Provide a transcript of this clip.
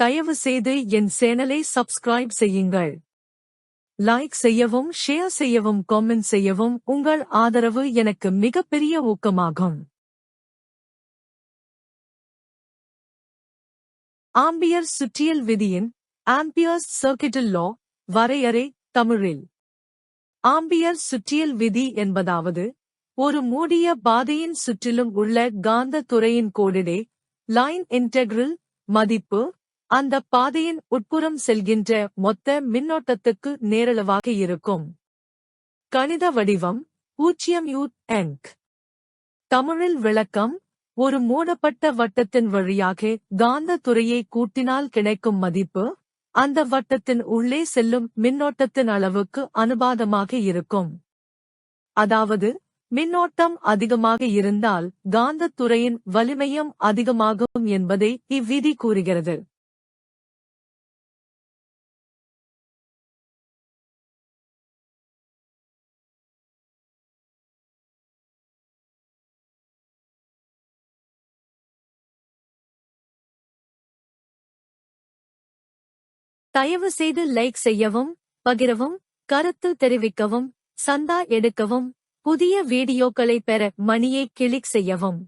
தயவு செய்து என் சேனலை சப்ஸ்கிரைப் செய்யுங்கள். லைக் செய்யவும் ஷேர் செய்யவும் காமெண்ட் செய்யவும் உங்கள் ஆதரவு எனக்கு மிகப்பெரிய ஊக்கமாகும். ஆம்பியர் சுற்றியல் விதியின் ஆம்பியர்ஸ் சர்க்கிட்டல் லா வரையறை தமிழில் ஆம்பியர் சுற்றியல் விதி என்பதாவது ஒரு மூடிய பாதையின் சுற்றிலும் உள்ள காந்த துறையின் கோடிடே லைன் இன்டெக்ரல் மதிப்பு அந்த பாதையின் உட்புறம் செல்கின்ற மொத்த மின்னோட்டத்துக்கு நேரளவாக இருக்கும். கணித வடிவம் பூஜ்ஜியம் யூ எங்க் தமிழில் விளக்கம் ஒரு மூடப்பட்ட வட்டத்தின் வழியாக காந்த துறையை கூட்டினால் கிடைக்கும் மதிப்பு அந்த வட்டத்தின் உள்ளே செல்லும் மின்னோட்டத்தின் அளவுக்கு அனுபாதமாக இருக்கும். அதாவது மின்னோட்டம் அதிகமாக இருந்தால் காந்தத் துறையின் வலிமையும் அதிகமாகும் என்பதை இவ்விதி கூறுகிறது. தயவு செய்து லைக் செய்யவும் பகிரவும் கருத்து தெரிவிக்கவும் சந்தா எடுக்கவும் புதிய வீடியோக்களை பெற மணியை கிளிக் செய்யவும்.